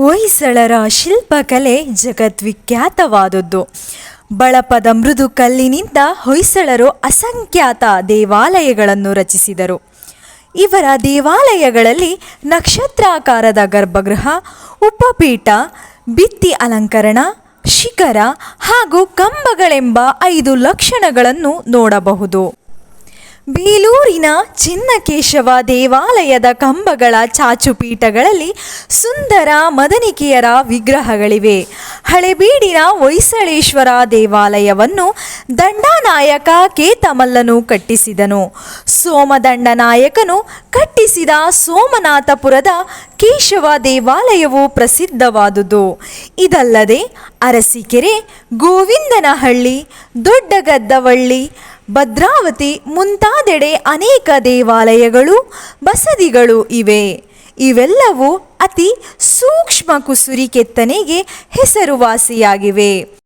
ಹೊಯ್ಸಳರ ಶಿಲ್ಪಕಲೆ ಜಗದ್ವಿಖ್ಯಾತವಾದದ್ದು. ಬಳಪದ ಮೃದು ಕಲ್ಲಿನಿಂದ ಹೊಯ್ಸಳರು ಅಸಂಖ್ಯಾತ ದೇವಾಲಯಗಳನ್ನು ರಚಿಸಿದರು. ಇವರ ದೇವಾಲಯಗಳಲ್ಲಿ ನಕ್ಷತ್ರಾಕಾರದ ಗರ್ಭಗೃಹ, ಉಪಪೀಠ ಭಿತ್ತಿ ಅಲಂಕರಣ, ಶಿಖರ ಹಾಗೂ ಕಂಬಗಳೆಂಬ ಐದು ಲಕ್ಷಣಗಳನ್ನು ನೋಡಬಹುದು. ಬೇಲೂರಿನ ಚಿನ್ನಕೇಶವ ದೇವಾಲಯದ ಕಂಬಗಳ ಚಾಚುಪೀಠಗಳಲ್ಲಿ ಸುಂದರ ಮದನಿಕೆಯರ ವಿಗ್ರಹಗಳಿವೆ. ಹಳೆಬೀಡಿನ ಹೊಯ್ಸಳೇಶ್ವರ ದೇವಾಲಯವನ್ನು ದಂಡನಾಯಕ ಕೇತಮಲ್ಲನು ಕಟ್ಟಿಸಿದನು. ಸೋಮದಂಡನಾಯಕನು ಕಟ್ಟಿಸಿದ ಸೋಮನಾಥಪುರದ ಕೇಶವ ದೇವಾಲಯವು ಪ್ರಸಿದ್ಧವಾದುದು. ಇದಲ್ಲದೆ ಅರಸೀಕೆರೆ, ಗೋವಿಂದನಹಳ್ಳಿ, ದೊಡ್ಡಗದ್ದವಳ್ಳಿ, ಭದ್ರಾವತಿ ಮುಂತಾದೆಡೆ ಅನೇಕ ದೇವಾಲಯಗಳು, ಬಸದಿಗಳು ಇವೆ. ಇವೆಲ್ಲವೂ ಅತಿ ಸೂಕ್ಷ್ಮ ಕುಸುರಿ ಕೆತ್ತನೆಗೆ ಹೆಸರುವಾಸಿಯಾಗಿವೆ.